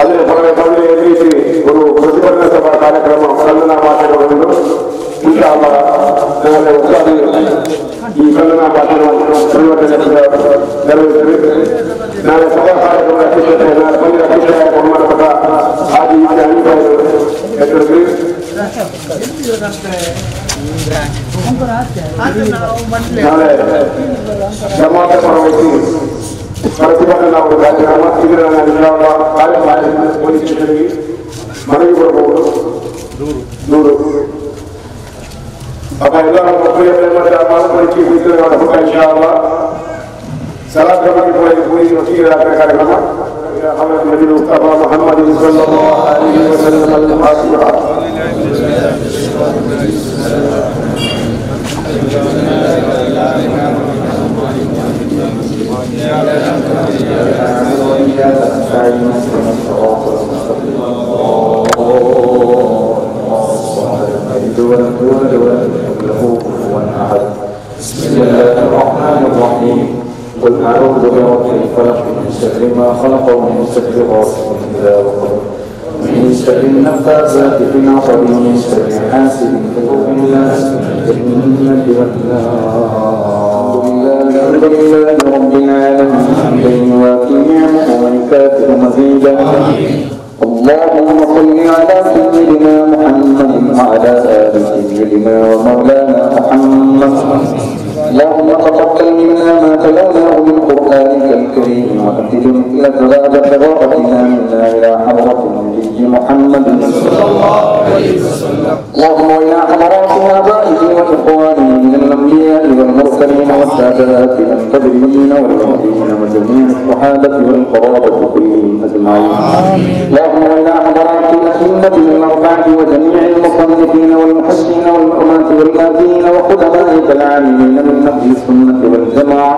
ಅಲ್ಲೇ ಎದುರಿಸಿ ಒಂದು ಪ್ರತಿಭಟನಾ ಸಭಾ ಕಾರ್ಯಕ್ರಮ ಇನ್ಶಾ ಅಲ್ಲಾ ನಾಳೆ ಈ ಕನ್ನಡ ಭಾಷೆಯನ್ನು ಪರಿವರ್ತನೆ ನೆರವೇರಿಸಿ ನಾಳೆ ಸಭಾ ಅಧ್ಯಕ್ಷತೆ, ನಾಳೆ ಅಧ್ಯಕ್ಷರಾಗಿ ಬಹುಮಾನಪಟ್ಟ ಹಾಗೆ ಅನಿಪಾಯರು ಹೆಸರು ನಾಳೆ ಸಮಾಜ ಪರವಾಗಿ ಪ್ರತಿಭಟನಾ ಒಂದು ಕಾರ್ಯಕ್ರಮ ಇದರ ನಾನು ಕಾರ್ಯ ಪೊಲೀಸರಿಗೆ ಮನವಿ ಕೊಡಬಹುದು ನೂರು ಅಪ್ಪ ಎಲ್ಲರೂ ಮಕ್ಕಳಿಗೆ ಮಾತುಕತೆ ಮುಖ ಇನ್ಶಾಲ್ಲ ಸಲಾತ್ ಕಮಿಟಿ ಕೂಡ ಪೊಲೀಸ್ ವಕೀಲರ ಕಾರ್ಯಕ್ರಮ حضرت النبي المصطفى محمد صلى الله عليه وسلم إياك نعبد بسم الله الرحمن الرحيم قل اعوذ برب الفلق من شر ما خلق ومن شر غاسق اذا وقب من شر النفاثات في العقد من شر حاسد اذا وقب من شر النفاثات لله رب العالمين. يوافي نعمه ويكافئ مزيدا والمرسلين والسادات الكبرين والمهديين وجميع الصحابة والقرابة كلهم أجمعين. اللهم إلى حضرات الأئمة الأربعة وجميع المصنفين والمحسنين والأمات والآتين وخدمائك العاملين من نهج السنة والجماعة.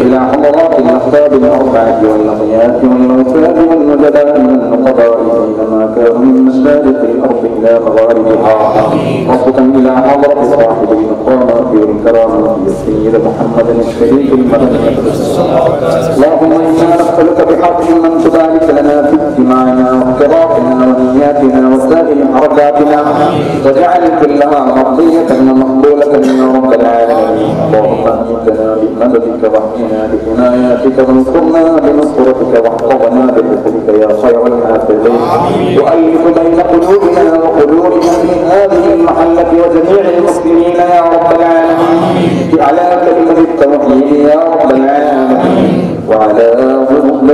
إلى حضرات الأحباب الأربعة والأخيات والأوفاد والنجلاء من النقباء أينما كانوا من مشارق الأرض إلى مغاربها. ربكم إلى حضرة صاحب المقامات والكرامة السيد محمد الشريف المدني اللهم إنا نسألك بحق من تبارك لنا في اجتماعنا واختراقنا ونياتنا وسائر حركاتنا واجعل كلها مرضية ومقبولة يا رب العالمين. اللهم أمتنا بمددك واحمنا بعناياتك وانصرنا بنصرتك واحفظنا بحفظك يا خير الحافظين. وألف بين قلوبنا وقلوب أهل هذه المحلة وجميع المسلمين يا رب على كلمة التوحيد يا رب العالمين. وعلى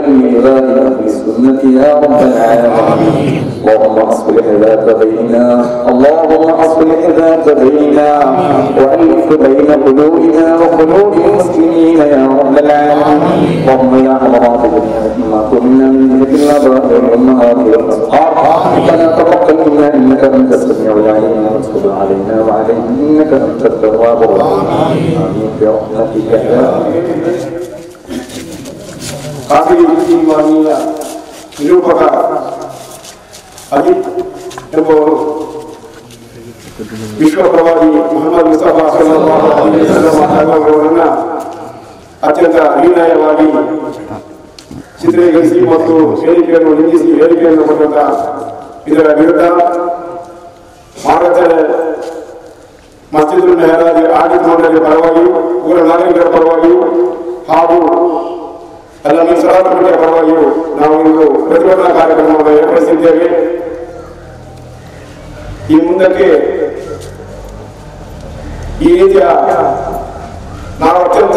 الميزان في السنة يا رب العالمين. اللهم اصلح ذات بيننا. اللهم اصلح ذات بيننا. والف بين قلوبنا وقلوب المسلمين يا رب العالمين. اللهم يا حضرات ما كنا من ذكر الاباء والامهات والاصحاب ربنا تقبل منا انك انت السميع العليم وتب علينا وعليهم انك انت التواب الرحيم امين برحمتك يا ಕಾಫಿ ಇಮಾನಿಯ ನಿರೂಪಕ ಅಜಿತ್ ಎಂಬುವರು ವಿಶ್ವ ಪ್ರವಾದಿ ಮೊಹಮ್ಮದ್ ಮುಸ್ತಫಾ ಸಲ್ಲಲ್ಲಾಹು ಅಲೈಹಿ ವಸಲ್ಲಂ ಅವರನ್ನ ಅತ್ಯಂತ ಹೀನಾಯವಾಗಿ ಚಿತ್ರೀಕರಿಸಿ ಮತ್ತು ಹೇಳಿಕೆಯನ್ನು ನಿಂದಿಸಿ ಹೇಳಿಕೆಯನ್ನು ಕೊಟ್ಟಂತ ಇದರ ವಿರುದ್ಧ ಭಾರತದ ಮಸ್ಜಿದ್ ಮೆಹರಾಜ್ ಆಡಿ ಮಂಡಳಿಯ ಪರವಾಗಿಯೂ ಊರ ನಾಗರಿಕರ ಪರವಾಗಿಯೂ ಹಾಗೂ ಎಲ್ಲ ಮೀಸಲಾದ ಕಮಿಟಿಯ ಪರವಾಗಿಯೂ ನಾವು ಇಂದು ಪ್ರತಿಭಟನಾ ಕಾರ್ಯಕ್ರಮವನ್ನು ಏರ್ಪಡಿಸಿದ್ದೇವೆ. ಈ ಮುಂದಕ್ಕೆ ಈ ರೀತಿಯ ನಾವು ಅತ್ಯಂತ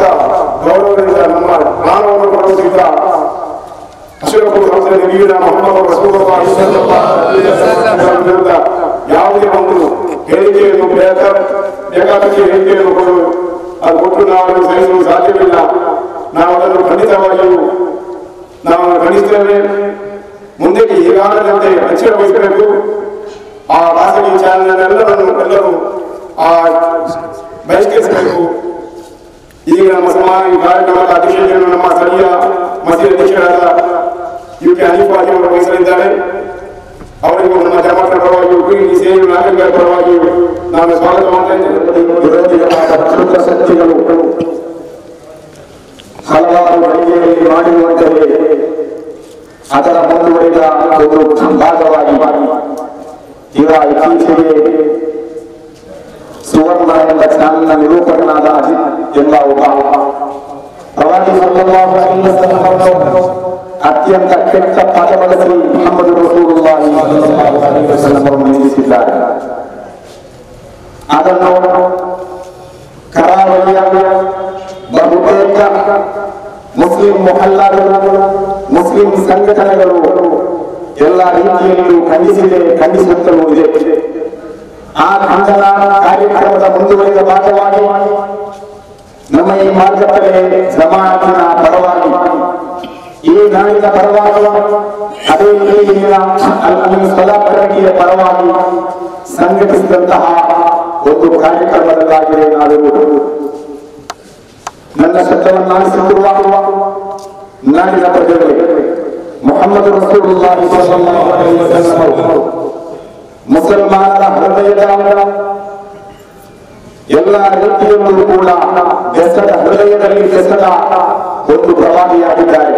ಗೌರವದಿಂದ ನಮ್ಮ ಪ್ರಾಣವನ್ನು ಕೊಡುತ್ತಿದ್ದ ಯಾವುದೇ ಒಂದು ಹೇಳಿಕೆಯನ್ನು ಬೇಕ ಬೇಕಾದಕ್ಕೆ ಹೇಳಿಕೆಯನ್ನು ಕೊಡು ಅದು ಕೊಟ್ಟು ನಾವು ಸಹಿಸಲು ಸಾಧ್ಯವಿಲ್ಲ ನಾವು ಅದನ್ನು ಖಂಡಿತವಾಗಿಯೂ ನಾವು ಖಂಡಿಸ್ತೇವೆ ಮುಂದೆ ಈಗಾಗಲಂತೆ ಅಚ್ಚರ ವಹಿಸಬೇಕು ಆ ಖಾಸಗಿ ಚಾನೆಲ್ ಎಲ್ಲರೂ ಆ ಬಹಿಷ್ಕರಿಸಬೇಕು ಈಗ ನಮ್ಮ ಸಮಾಜ ಈ ಕಾರ್ಯಕ್ರಮದ ಅಧ್ಯಕ್ಷತೆಯನ್ನು ನಮ್ಮ ಸ್ಥಳೀಯ ಮಸೀದಿ ಅಧ್ಯಕ್ಷರಾದ ಯು ಕೆ ಹನೀಫಾಜಿ ಅವರು ವಹಿಸಲಿದ್ದಾರೆ ಅವರಿಗೂ ನಮ್ಮ ಜಮಾತ ಪರವಾಗಿ ಪರವಾಗಿಯೂ ಪ್ರೀತಿ ಸೇವೆ ನಾಗರಿಕರ ಪರವಾಗಿಯೂ ನಾನು ಸ್ವಾಗತ ಮಾಡ್ತಾ ಇದ್ದೇನೆ ವಿರೋಧಿಗಳಾದ ಪ್ರಮುಖ ಶಕ್ತಿಗಳು ಹಲವಾರು ಗಳಿಗೆಯಲ್ಲಿ ಮಾಡಿರುವಂತೆಯೇ ಅದರ ಮುಂದುವರಿದ ಒಂದು ಭಾಗವಾಗಿ ಇವರ ಇತ್ತೀಚೆಗೆ ಸುವರ್ಣ ಎಂಬ ಚಾನಲ್ನ ನಿರೂಪಕನಾದ ಅಜಿತ್ ಎಂಬ ಒಬ್ಬ ಪ್ರವಾದಿ ಸಲ್ಲಲ್ಲಾಹು ಅಲೈಹಿ ವಸಲ್ಲಂ ಅವರನ್ನು ಅತ್ಯಂತ ಕೆಟ್ಟ ಪದಗಳಲ್ಲಿ ಮೊಹಮ್ಮದ್ ರಸೂಲುಲ್ಲಾಹಿ ನಿಂದಿಸಿದ್ದಾರೆ ಅದನ್ನು ಕರಾವಳಿಯ ಬಹುತೇಕ ಮುಸ್ಲಿಂ ಮೊಹಲ್ಲಾಗಳು, ಮುಸ್ಲಿಂ ಸಂಘಟನೆಗಳು ಎಲ್ಲ ರೀತಿಯಲ್ಲಿಯೂ ಖಂಡಿಸಿದೆ ಖಂಡಿಸುತ್ತಲೂ ಇದೆ. ಆ ಖಂಡನ ಕಾರ್ಯಕ್ರಮದ ಮುಂದುವರಿದ ಭಾಗವಾಗಿ ನಮ್ಮ ಈ ಮಾರ್ಗದಲ್ಲಿ ಜಮಾತಿನ ಪರವಾಗಿ ಈ ನಾಡಿನ ಪರವಾಗಿ ಅದೇ ರೀತಿಯ ಅಲ್ಲಿ ಸ್ವಲಾಪರಗಿಯ ಪರವಾಗಿ ಸಂಘಟಿಸಿದಂತಹ ಒಂದು ಕಾರ್ಯಕ್ರಮದಲ್ಲಾಗಿದೆ ನಾವಿರುವುದು ನನ್ನ ಶಬ್ದವನ್ನಾಗಿಸಿರುವ ನಾಡಿನ ಪ್ರಜೆಗಳಿಗೆ ಮೊಹಮ್ಮದ್ ರಸೂಲುಲ್ಲಾಹಿ ಸ್ವಲ್ಲಲ್ಲಾಹು ಅಲೈಹಿ ವಸಲ್ಲಂ ಅವರು ಮುಸಲ್ಮಾನರ ಹೃದಯದ ಎಲ್ಲ ರೀತಿಯಲ್ಲೂ ಕೂಡ ಬೆಸದ ಹೃದಯದಲ್ಲಿ ಬೆಸದ ಒಂದು ಪ್ರವಾದಿಯಾಗಿದ್ದಾರೆ.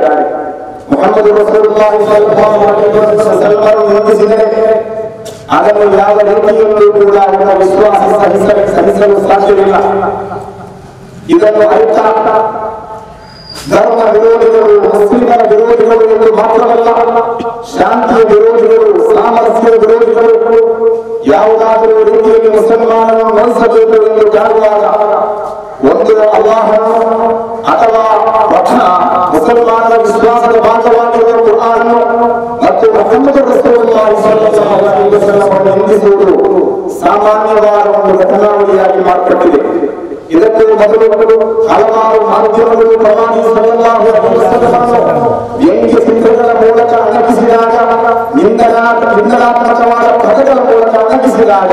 ಮೊಹಮ್ಮದ್ ಅವರು ಅದನ್ನು ಯಾವ ರೀತಿಯಲ್ಲೂ ಕೂಡ ಅವರ ವಿಶ್ವಾಸ ಸಹಿಸಲು ಸಾಧ್ಯವಿಲ್ಲ. ಇದನ್ನು ಅರಿತ ಧರ್ಮ ವಿರೋಧಿಗಳು, ಮುಸ್ಲಿಮರ ವಿರೋಧಿಗಳು ಎಂದು ಮಾತ್ರವಲ್ಲ, ಶಾಂತಿಯ ವಿರೋಧಿಗಳು ಸಾಮರಸ್ಯ ವಿರೋಧಿಗಳು ಯಾವುದಾದರೂ ರೀತಿಯಲ್ಲಿ ಮುಸಲ್ಮಾನರು ನೋಯಿಸಬೇಕು ಎಂದು ಕಾಣುವಾಗ ಒಂದು ಅಲ್ಲಾಹ ಅಥವಾ ವಚನ ಮುಸಲ್ಮಾನರ ವಿಶ್ವಾಸದ ಭಾಗವಾಗಿರುವ ಕುರಾನ್ ಮತ್ತು ಮೊಹಮ್ಮದ್ ನಿಂದಿಸುವುದು ಸಾಮಾನ್ಯವಾದ ಒಂದು ಘಟನಾವಳಿಯಾಗಿ ಮಾರ್ಪಟ್ಟಿದೆ. ಇದಕ್ಕೂ ಮೊದಲು ಹಲವಾರು ಮಾಧ್ಯಮಗಳು ವಸಲ್ಲಮರನ್ನು ವ್ಯಂಗ್ಯ ಚಿತ್ರಗಳ ಮೂಲಕ ಅಣಕಿಸಿದಾಗ ನಿಂದನಾ ನಿಂದನಾತ್ಮಕವಾದ ಪದಗಳ ಮೂಲಕ ಅಣಕಿಸಿದಾಗ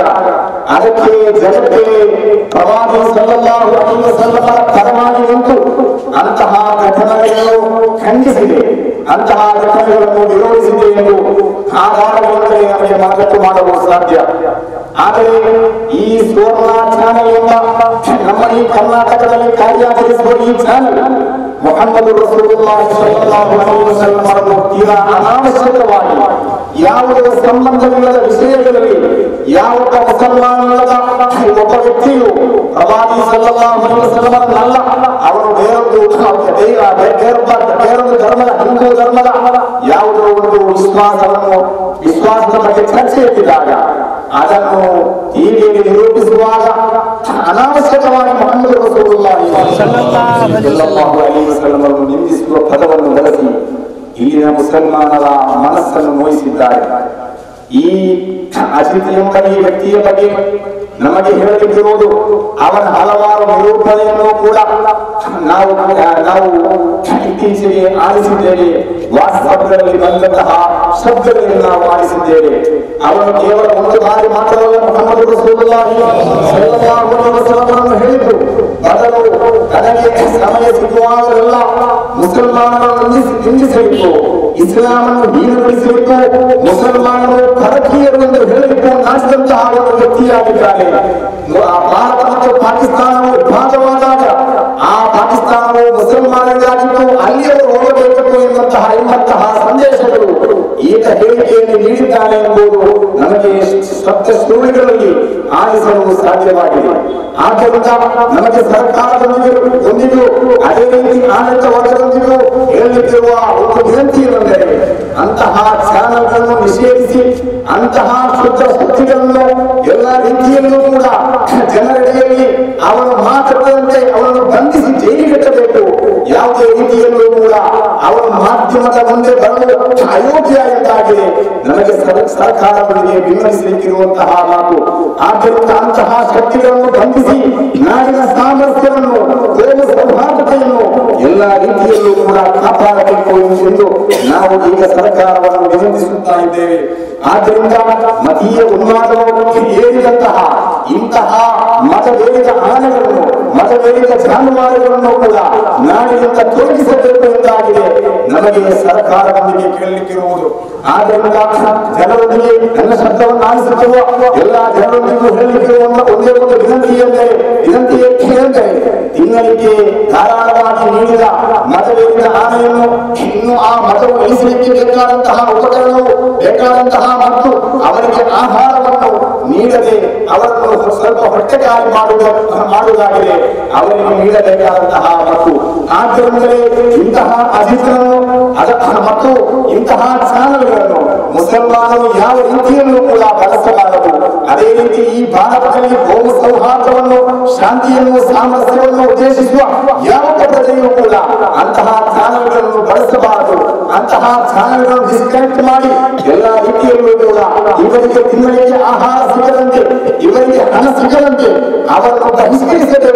ಅದಕ್ಕೆ ಜಗಕ್ಕೆ ಪ್ರವಾದಿ ಸಲ್ಲಲ್ಲಾಹು ಅಲೈಹಿ ವಸಲ್ಲಮರ ಪರವಾಗಿ ನಿಂತು ಅಂತಹ ಘಟನೆಗಳನ್ನು ಖಂಡಿಸಿದೆ ಅಂತಹ ಘಟನೆಗಳನ್ನು ವಿರೋಧಿಸಿದೆ ಎಂದು ಆಧಾರಗಳಿಂದಲೇ ನಮಗೆ ಮನದಟ್ಟು ಮಾಡಲು ಸಾಧ್ಯ ಆದರೆ ಈ ಸುವರ್ಣ ಚಾನಲ್ ಎಂಬ ನಮ್ಮ ಈ ಕರ್ನಾಟಕದಲ್ಲಿ ಕಾರ್ಯಾಚರಿಸುವ ಈ ಚಾನಲ್ ಮೊಹಮ್ಮದ್ ರಸೂಲುಲ್ಲಾಹಿ ಸ್ವಲ್ಲಲ್ಲಾಹು ಅಲೈಹಿ ವಸಲ್ಲಂ ಅವರನ್ನು ತೀರಾ ಅನಾವಶ್ಯಕವಾಗಿ ಯಾವುದೇ ಸಂಬಂಧವಿಲ್ಲದ ವಿಷಯಗಳಲ್ಲಿ ಯಾವೊಬ್ಬ ಮುಸಲ್ಮಾನದ ಒಬ್ಬ ವ್ಯಕ್ತಿಯು ಪ್ರವಾದಿ ಸಲ್ಲಲ್ಲ ಅವರು ಬೇರೊಂದು ಬೇರೊಂದು ಧರ್ಮದ, ಹಿಂದೂ ಧರ್ಮದ ಯಾವುದೋ ಒಂದು ವಿಶ್ವಾಸವನ್ನು, ವಿಶ್ವಾಸದ ಬಗ್ಗೆ ಚರ್ಚೆ ಎತ್ತಿದಾಗ ಅದನ್ನು ಟಿವಿಯಲ್ಲಿ ನಿರೂಪಿಸುವಾಗ ಅನಾವಶ್ಯಕವಾಗಿ ಮೊಹಮ್ಮದ್ ರಸೂಲುಲ್ಲಾಹಿ ಸಲ್ಲಲ್ಲಾಹು ಅಲೈಹಿ ವಸಲ್ಲಂ ನಿಂದಿಸುವ ಪದವನ್ನು ಬಳಸಿ ಇಲ್ಲಿನ ಮುಸಲ್ಮಾನರ ಮನಸ್ಸನ್ನು ನೋಯಿಸಿದ್ದಾರೆ. ಈ ಅಜಿತ್ ಎಂಬ ಈ ವ್ಯಕ್ತಿಯ ಬಗ್ಗೆ ನಮಗೆ ಹೇಳಲಿಕ್ಕಿರುವುದು ಅವನ ಹಲವಾರು ನಿರೂಪಣೆಯನ್ನು ಕೂಡ ನಾವು ನಾವು ಇತ್ತೀಚೆಗೆ ಆಲಿಸಿದ್ದೇವೆ ವಾಟ್ಸಪ್ಗಳಲ್ಲಿ ಬಂದಂತಹ ಶಬ್ದಗಳನ್ನು ನಾವು ಆಲಿಸಿದ್ದೇವೆ ಅವರು ಕೇವಲ ಒಂದು ಬಾರಿ ಮಾತ್ರವಲ್ಲ ಮೊಹಮ್ಮದ್ ರಸೂಲುಲ್ಲಾಹಿ ಹೇಳಿದ್ರು. ಬದಲು ನನಗೆ ಸಮಯ ಸಿಗುವಾಗಲೆಲ್ಲ ಮುಸಲ್ಮಾನರನ್ನು ನಿಂದಿಸಿ ನಿಂದಿಸಬೇಕು ಇಸ್ಲಾಮನ್ನು ಹೀನಗೊಳಿಸಬೇಕು ಮುಸಲ್ಮಾನರು ಪರಕೀಯರು ಎಂದು ಹೇಳಲಿಕ್ಕೆ ನಾಚಿದಂತಹ ಒಂದು ವ್ಯಕ್ತಿಯಾಗಿದ್ದಾರೆ. ಭಾರತ ಮತ್ತು ಪಾಕಿಸ್ತಾನವು ಎನ್ನುವಂತಹ ಸಂದೇಶಗಳು ಏಕ ಹೇಳಿಕೆಯನ್ನು ನೀಡಿದ್ದಾನೆ ಎಂಬುದು ನಮಗೆ ಸತ್ಯ ಸುರುಳಿಗಳಲ್ಲಿ ಆಲಿಸಲು ಸಾಧ್ಯವಾಗಿದೆ. ಆದ್ದರಿಂದ ನಮಗೆ ಸರ್ಕಾರದೊಂದಿಗೆ ಹೊಂದಿದ್ದು ಅದೇ ರೀತಿ ಆಡಳಿತ ವರ್ಗದೊಂದಿಗೂ ಹೇಳಲಿಕ್ಕಿರುವ ಒಂದು ವಿನಂತಿ ಏನೆಂದರೆ ಅಂತಹ ಚಾನಲ್ಗಳನ್ನು ನಿಷೇಧಿಸಿ, ಅಂತಹ ಶುದ್ಧ ಸುದ್ದಿಗಳನ್ನು ಎಲ್ಲ ರೀತಿಯಲ್ಲೂ ಕೂಡ ಜನರಿಡೆಯಲ್ಲಿ ಅವನು ಮಾತಾಡದಂತೆ ಅವನನ್ನು ಬಂಧಿಸಿ ಜೈಲಿಗೆ ಮಾಧ್ಯಮದ ಮುಂದೆ ಬರಲು ಅಯೋಗ್ಯ ನನಗೆ ಸರ್- ಸರ್ಕಾರಗಳಿಗೆ ವಿಮರ್ಶಿಸಲಿಕ್ಕಿರುವಂತಹ ಮಾತು. ಆದ್ದರಿಂದ ಅಂತಹ ಶಕ್ತಿಗಳನ್ನು ಬಂಧಿಸಿ ನಾಡಿನ ಸಾಮರ್ಥ್ಯವನ್ನು ಸೌಹಾರ್ದತೆಯನ್ನು ಎಲ್ಲ ರೀತಿಯಲ್ಲೂ ಕೂಡ ಕಾಪಾಡಬೇಕು ಎಂದು ನಾವು ಈಗ ಸರ್ಕಾರವನ್ನು ವಿನಂತಿಸುತ್ತಾ ಇದ್ದೇವೆ. ಆದ್ದರಿಂದ ಮತೀಯ ಉನ್ಮಾದವನ್ನು ಏರಿದಂತಹ ಇಂತಹ ಮತವೇರಿದ ಆನೆಗಳನ್ನು ಮತವೇರಿದ ಜಾನುವಾರುಗಳನ್ನು ಕೂಡ ನಾಡಿನಿಂದ ತೋರಿಸಬೇಕು ಎಂದಾಗಿದೆ. ನಮಗೆ ಸರ್ಕಾರದೊಂದಿಗೆ ಕೇಳಲಿಕ್ಕಿರುವುದು. ಆದ್ದರಿಂದ ಜನರೊಂದಿಗೆ ನನ್ನ ಶಬ್ದವನ್ನು ಆಲಿಸುತ್ತಿರುವ ಎಲ್ಲ ಜನರೊಂದಿಗೂ ಹೇಳಲಿಕ್ಕಿರುವಂತಹ ಒಂದೇ ಒಂದು ವಿನಂತಿಯೆಂದರೆ ವಿನಂತಿ ಎಂದರೆ ತಿಂಗಳಿಗೆ ಧಾರಾಳವಾಗಿ ನೀಡಿದ ಮತವೇರಿದ ಆನೆಯನ್ನು ಇನ್ನು ಆ ಮತವು ಇಳಿಸಲಿಕ್ಕೆ ಬೇಕಾದಂತಹ ಉಪಕರಣವು, ಬೇಕಾದಂತಹ ಮತ್ತು ಅವರಿಗೆ ಆಹಾರವನ್ನು ನೀಡದೆ ಅವರನ್ನು ಸ್ವಲ್ಪ ಹೊಟ್ಟೆಕಾಯಿ ಮಾಡುವ ಮಾಡುವುದಾಗಿದೆ. ಅವರಿಗೆ ನೀಡಬೇಕಾದಂತಹ ಮತ್ತು ಆದ್ದರಿಂದಲೇ ಇಂತಹ ಅಧಿಕಾರ ಅದ, ಮತ್ತು ಇಂತಹ ಚಾನಲ್ಗಳನ್ನು ಮುಸಲ್ಮಾನರು ಯಾವ ರೀತಿಯಲ್ಲೂ ಕೂಡ ಬಳಸಬಾರದು. ಅದೇ ರೀತಿ ಈ ಭಾರತದಲ್ಲಿ ಬಹು ಸೌಹಾರ್ದವನ್ನು, ಶಾಂತಿಯನ್ನು, ಸಾಮರಸ್ಯವನ್ನು ಉದ್ದೇಶಿಸುವ ಯಾವ ಪದ್ಧತಿಯೂ ಕೂಡ ಅಂತಹ ಚಾನಲ್ಗಳನ್ನು ಬಳಸಬಾರದು. ಅಂತಹ ಚಾನಲ್ಗಳನ್ನು ಡಿಸ್ಕನೆಕ್ಟ್ ಮಾಡಿ ಎಲ್ಲ ರೀತಿಯಲ್ಲೂ ಸಿಗದಂತೆ ಅವರನ್ನು ಬಹಿಷ್ಕರಿಸಬೇಕು ಎಂದಾಗಿದೆ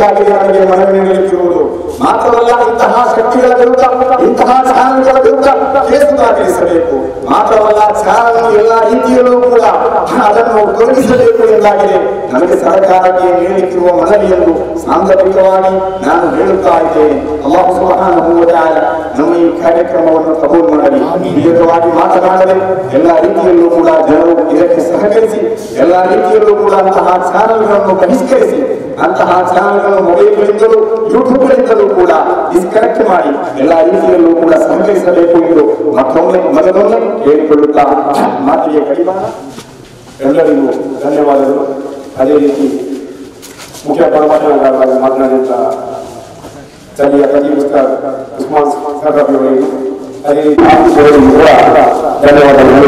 ಎಂದಾಗಿದೆ ನನಗೆ ಮನವಿ ನೀಡಲಿಕ್ಕಿರುವುದು ಮಾತ್ರವಲ್ಲ, ಇಂತಹ ಶಕ್ತಿಗಳ ವಿರುದ್ಧ, ಇಂತಹ ಚಾನಲ್ಗಳ ವಿರುದ್ಧ ಕೇಸು ದಾಖಲಿಸಬೇಕು ಮಾತ್ರವಲ್ಲ ಚಾನಲ್ ಎಲ್ಲ ರೀತಿಯಲ್ಲೂ ಕೂಡ ಅದನ್ನು ತೊಲಗಿಸಬೇಕು ಎಂದಾಗಿದೆ. ನನಗೆ ಸರ್ಕಾರಕ್ಕೆ ನೀಡಲಿಕ್ಕಿರುವ ಮನವಿಯನ್ನು ಸಾಂದರ್ಭಿಕವಾಗಿ ನಾನು ಹೇಳುತ್ತಾ ಇದ್ದೇನೆ. ಅಲ್ಲಾಹು ಸುಬ್ಹಾನಹು ವ ತಆಲ ನಮ್ಮ ಈ ಕಾರ್ಯಕ್ರಮವನ್ನು ಕಬೂಲ್ ಮಾಡಲಿ. ದೀರ್ಘವಾಗಿ ಮಾತನಾಡದೆ ಎಲ್ಲ ರೀತಿಯಲ್ಲೂ ಕೂಡ ಜನರು ಇದಕ್ಕೆ ಸಹಕರಿಸಿ, ಎಲ್ಲ ರೀತಿಯಲ್ಲೂ ಕೂಡ ಅಂತಹ ಚಾನಲ್ಗಳನ್ನು ಬಹಿಷ್ಕರಿಸಿ ಅಂತಹ ಚಾನಲ್ಗಳು ಮೊಬೈಲ್ಗಳಿಂದಲೂ ಯೂಟ್ಯೂಬ್ಗಳಿಂದಲೂ ಕೂಡ ಡಿಸ್ಕನೆಕ್ಟ್ ಮಾಡಿ ಎಲ್ಲ ರೀತಿಯಲ್ಲೂ ಕೂಡ ಸಹಕರಿಸಬೇಕು ಎಂದು ಮತ್ತೊಮ್ಮೆ ಮೊದಲೊಮ್ಮೆ ಹೇಳಿಕೊಳ್ಳುತ್ತಾ ಮಾತಿಗೆ ಕಡಿವಾಣ ಎಲ್ಲರಿಗೂ ಧನ್ಯವಾದಗಳು. ಅದೇ ರೀತಿ ಮುಖ್ಯ ಪರಮಾತ್ಮಗಾರರಾಗಿ ಮಾತನಾಡಿದ ಚಳಿಯ ಕಲಿ ಉಸ್ತಾದ್ ಉಸ್ಮಾನ್ ಸರ್ರವರಿಗೂ ಅದೇ ರೀತಿ ಧನ್ಯವಾದಗಳು.